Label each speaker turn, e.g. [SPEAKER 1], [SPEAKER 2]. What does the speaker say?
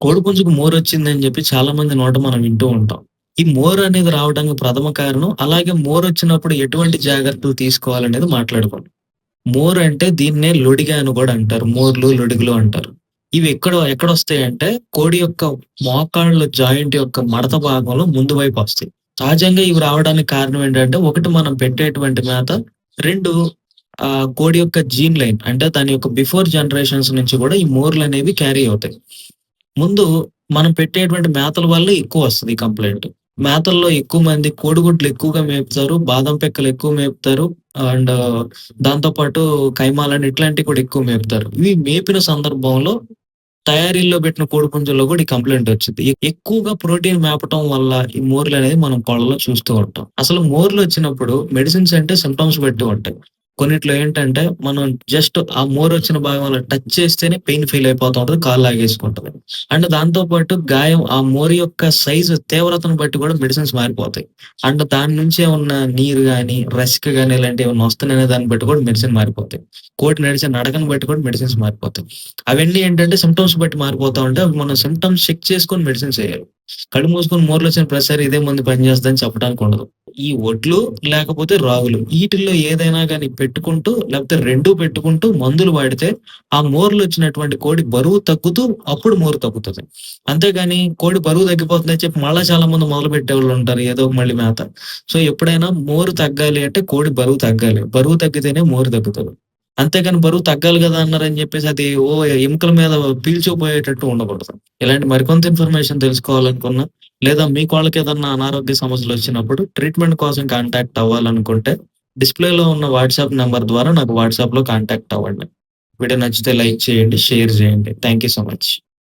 [SPEAKER 1] కోడిపుంజుకు మోరొచ్చిందని చెప్పి చాలా మంది నోట మనం వింటూ ఉంటాం. ఈ మోర్ అనేది రావడానికి ప్రథమ కారణం, అలాగే మోర్ వచ్చినప్పుడు ఎటువంటి జాగ్రత్తలు తీసుకోవాలనేది మాట్లాడుకోండి మోర్ అంటే దీన్నే లొడిగా అని కూడా అంటారు. మోర్లు, లొడిగులు అంటారు. ఇవి ఎక్కడ ఎక్కడ వస్తాయంటే కోడి యొక్క మోకాళ్ళ జాయింట్ యొక్క మడత భాగంలో ముందు వైపు వస్తాయి సహజంగా ఇవి రావడానికి కారణం ఏంటంటే, ఒకటి మనం పెట్టేటువంటి మేత, రెండు ఆ కోడి యొక్క జీన్ లైన్ అంటే దాని యొక్క బిఫోర్ జనరేషన్స్ నుంచి కూడా ఈ మోర్లు అనేవి క్యారీ అవుతాయి. ముందు మనం పెట్టేటువంటి మేతల వల్ల ఎక్కువ ఈ కంప్లైంట్ మేతల్లో ఎక్కువ మంది కోడిగుడ్లు ఎక్కువగా మేపుతారు. బాదం పెక్కలు ఎక్కువ మేపుతారు. అండ్ దాంతో పాటు కైమాలని ఇట్లాంటివి కూడా ఎక్కువ మేపుతారు. ఇవి మేపిన సందర్భంలో తయారీల్లో పెట్టిన కోడిపుంజల్లో కూడా ఈ కంప్లైంట్ వచ్చింది ఎక్కువగా ప్రోటీన్ మేపటం వల్ల ఈ మోర్లు అనేది మనం కోళ్ళలో చూస్తూ ఉంటాం. అసలు మోర్లొచ్చినప్పుడు మెడిసిన్స్ అంటే సింప్టమ్స్ పెట్టి ఉంటాయి. కొన్నిట్లో ఏంటంటే, మనం జస్ట్ ఆ మోరొచ్చిన భాగంలో టచ్ చేస్తేనే పెయిన్ ఫీల్ అయిపోతూ ఉంటది. కాలు లాగేసుకుంటుంది అండ్ దాంతో పాటు గాయం ఆ మోరి యొక్క సైజు తీవ్రతను బట్టి కూడా మెడిసిన్స్ మారిపోతాయి. అండ్ దాని నుంచే ఉన్న నీరు కానీ రసిక కానీ ఇలాంటివి ఏమైనా వస్తున్నాయనే దాన్ని బట్టి కూడా మెడిసిన్ మారిపోతాయి. కోటి నడిచే నడకను బట్టి కూడా మెడిసిన్స్ మారిపోతాయి. అవన్నీ ఏంటంటే సిమ్టమ్స్ బట్టి మారిపోతా ఉంటే మనం సిమ్టమ్స్ చెక్ చేసుకొని మెడిసిన్స్ వేయాలి కళ్ళు మూసుకొని మోర్లొచ్చిన ప్రతిసారి ఇదే మందు పనిచేస్తుందని చెప్పడానికి ఉండదు. ఈ వడ్లు లేకపోతే రాగులు వీటిల్లో ఏదైనా కానీ పెట్టుకుంటూ లేకపోతే రెండు పెట్టుకుంటూ మందులు వాడితే ఆ మోర్లు వచ్చినటువంటి కోడి బరువు తగ్గుతూ అప్పుడు మోరు తగ్గుతది. అంతేగాని కోడి బరువు తగ్గిపోతుందని చెప్పి మళ్ళా చాలా మంది మొదలు పెట్టే వాళ్ళు ఉంటారు ఏదో మళ్ళీ మేత. సో, ఎప్పుడైనా మోరు తగ్గాలి అంటే కోడి బరువు తగ్గాలి. బరువు తగ్గితేనే మోరు తగ్గుతుంది అంతేగాని బరువు తగ్గాలి కదా అన్నారని చెప్పేసి అది ఓ ఎముకల మీద పీల్చుకుపోయేటట్టు ఉండకూడదు. ఇలాంటి మరికొంత ఇన్ఫర్మేషన్ తెలుసుకోవాలనుకున్నా, లేదా మీకు వాళ్ళకి ఏదన్నా అనారోగ్య సమస్యలు వచ్చినప్పుడు ట్రీట్మెంట్ కోసం కాంటాక్ట్ అవ్వాలనుకుంటే, డిస్‌ప్లేలో ఉన్న వాట్సాప్ నెంబర్ ద్వారా నాకు వాట్సాప్‌లో కాంటాక్ట్ అవ్వండి. వీడియో నచ్చితే లైక్ చేయండి, షేర్ చేయండి థ్యాంక్ యూ సో మచ్.